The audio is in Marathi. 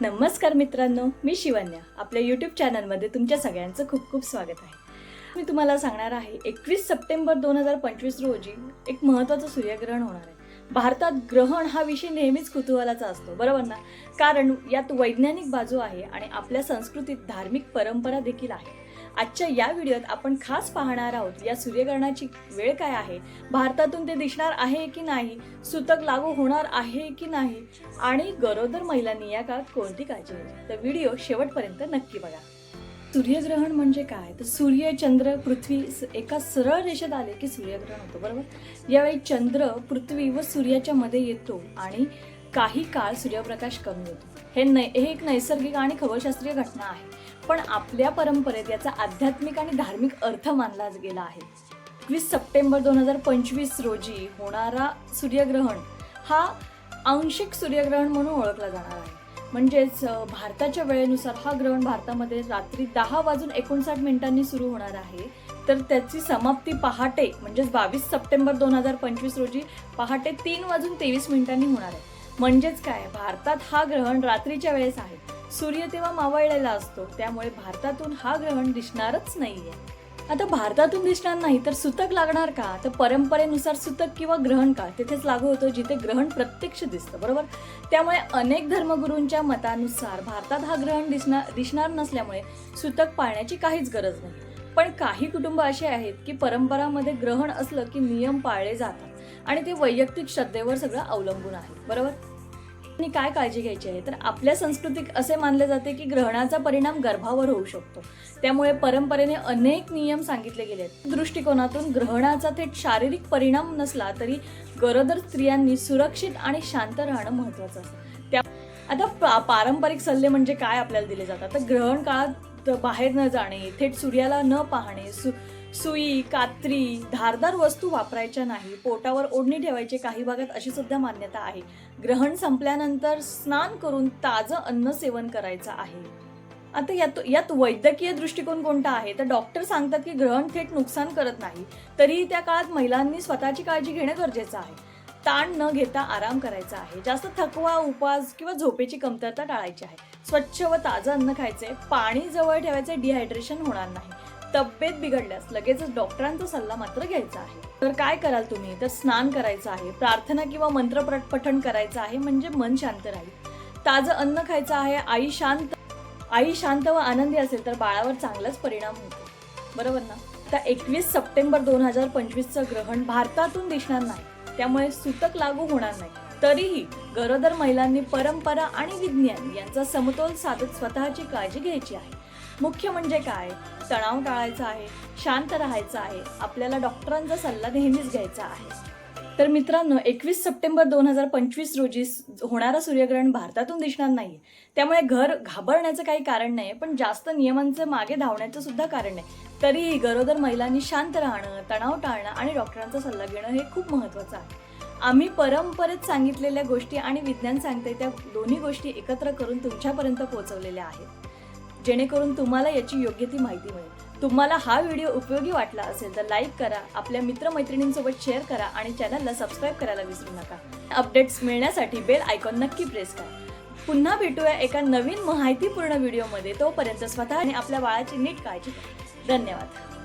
नमस्कार मित्रांनो मी शिवन्या. आपल्या यूट्यूब चॅनलमध्ये तुमच्या सगळ्यांचं खूप खूप स्वागत आहे. मी तुम्हाला सांगणार आहे एकवीस सप्टेंबर दोन हजार पंचवीस रोजी एक महत्त्वाचं सूर्यग्रहण होणार आहे. भारतात ग्रहण हा विषय नेहमीच कुतूहलाचा असतो बरोबर ना? कारण यात वैज्ञानिक बाजू आहे आणि आपल्या संस्कृतीत धार्मिक परंपरा देखील आहे. आजच्या या व्हिडिओत आपण खास पाहणार आहोत या सूर्यग्रहणाची वेळ काय आहे? भारतातून ते दिसणार आहे की नाही? सूतक लागू होणार आहे की नाही? आणि गरोदर महिलांनी या काळात कोणती काळजी घ्यायची तर व्हिडिओ शेवटपर्यंत नक्की बघा. सूर्यग्रहण म्हणजे काय? तर सूर्य चंद्र पृथ्वी स- एका सरळ रेषेत आले की सूर्यग्रहण होतं बरोबर? यावेळी चंद्र पृथ्वी व सूर्याच्या मध्ये येतो आणि काही काळ सूर्यप्रकाश कमी होतो हे नै हे एक नैसर्गिक आणि खगोलशास्त्रीय घटना आहे. पण आपल्या परंपरेत याचा आध्यात्मिक आणि धार्मिक अर्थ मानला गेला आहे. एकवीस सप्टेंबर दोन हजार पंचवीस रोजी होणारा सूर्यग्रहण हा आंशिक सूर्यग्रहण म्हणून ओळखला जाणार आहे. म्हणजेच भारताच्या वेळेनुसार हा ग्रहण भारतामध्ये रात्री दहा वाजून एकोणसाठ मिनिटांनी सुरू होणार आहे. तर त्याची समाप्ती पहाटे म्हणजेच बावीस सप्टेंबर दोन हजार पंचवीस रोजी पहाटे तीन वाजून तेवीस मिनिटांनी होणार आहे. म्हणजेच काय? भारतात हा ग्रहण रात्रीच्या वेळेस आहे. सूर्य तेव्हा मावळलेला असतो. त्यामुळे भारतातून हा ग्रहण दिसणारच नाहीये. आता भारतातून दिसणार नाही तर सुतक लागणार का? तर परंपरेनुसार सुतक किंवा ग्रहण काळ तिथेच लागू होतो जिथे ग्रहण प्रत्यक्ष दिसतं बरोबर? त्यामुळे अनेक धर्मगुरूंच्या मतानुसार भारतात हा ग्रहण दिसणार दिसणार नसल्यामुळे सुतक पाळण्याची काहीच गरज नाही. पण काही कुटुंब असे आहेत की परंपरामध्ये ग्रहण असलं की नियम पाळले जातात. आणि ते वैयक्तिक श्रद्धेवर सगळं अवलंबून आहे. बरोबर? आणि काय काळजी घ्यायची आहे? तर आपल्या संस्कृतीत असे मानले जाते की ग्रहणाचा परिणाम गर्भावर होऊ शकतो. त्यामुळे परंपरेने अनेक नियम सांगितले गेले आहेत. दृष्टिकोनातून ग्रहणाचा थेट शारीरिक परिणाम नसला तरी गरोदर स्त्रियांनी सुरक्षित आणि शांत राहणं महत्वाचं असतं. त्या आता पा- पारंपरिक सल्ले म्हणजे काय आपल्याला दिले जातात? तर ग्रहण काळात बाहेर न जाणे थेट सूर्याला न पाहणे सु सुई कात्री धारदार वस्तू वापरायच्या नाही पोटावर ओढणी ठेवायची काही भागात अशी सुद्धा मान्यता आहे. ग्रहण संपल्यानंतर स्नान करून ताजं अन्न सेवन करायचं आहे. आता यात यात वैद्यकीय दृष्टिकोन कोणता आहे? तर डॉक्टर सांगतात की ग्रहण थेट नुकसान करत नाही तरीही त्या काळात महिलांनी स्वतःची काळजी घेणं गरजेचं आहे. ताण न घेता आराम करायचा आहे. जास्त थकवा उपास किंवा झोपेची कमतरता टाळायची आहे. स्वच्छ व ताजं अन्न खायचे पाणी जवळ ठेवायचे डिहायड्रेशन होणार नाही. तब्येत बिघडल्यास लगेचच डॉक्टरांचा सल्ला मात्र घ्यायचा आहे. तर काय कराल तुम्ही? तर स्नान करायचं आहे प्रार्थना किंवा मंत्र पठण करायचं आहे म्हणजे मन शांत राहील. ताजं अन्न खायचं आहे आई शांत आई शांत व आनंदी असेल तर बाळावर चांगलाच परिणाम होतो. बरोबर ना? तर एकवीस सप्टेंबर दोन हजार पंचवीसचं ग्रहण भारतातून दिसणार नाही. त्यामुळे सूतक लागू होणार नाही. तरीही गरोदर महिलांनी परंपरा आणि विज्ञान यांचा समतोल साधत स्वतःची काळजी घ्यायची आहे. मुख्य म्हणजे काय? तणाव टाळायचा आहे शांत राहायचं आहे आपल्याला डॉक्टरांचा सल्ला नेहमीच घ्यायचा आहे. तर मित्रांनो एकवीस सप्टेंबर दोन हजार पंचवीस रोजी होणारा सूर्यग्रहण भारतातून दिसणार नाही त्यामुळे घर घाबरण्याचं काही कारण नाही पण जास्त नियमांचं मागे धावण्याचं सुद्धा कारण नाही. तरीही गरोदर महिलांनी शांत राहणं तणाव टाळणं आणि डॉक्टरांचा सल्ला घेणं हे खूप महत्त्वाचं आहे. आम्ही परंपरेत सांगितलेल्या गोष्टी आणि विज्ञान सांगते त्या दोन्ही गोष्टी एकत्र करून तुमच्यापर्यंत पोहोचवलेल्या आहेत. जेणेकरून तुम्हाला याची योग्य ती माहिती मिळेल. तुम्हाला हा व्हिडिओ उपयोगी वाटला असेल तर लाईक करा आपल्या मित्रमैत्रिणींसोबत शेअर करा आणि चॅनलला सबस्क्राईब करायला विसरू नका. अपडेट्स मिळण्यासाठी बेल आयकॉन नक्की प्रेस करा. पुन्हा भेटूया एका नवीन माहितीपूर्ण व्हिडिओमध्ये. तोपर्यंत स्वतः आणि आपल्या बाळाची नीट काळजी धन्यवाद.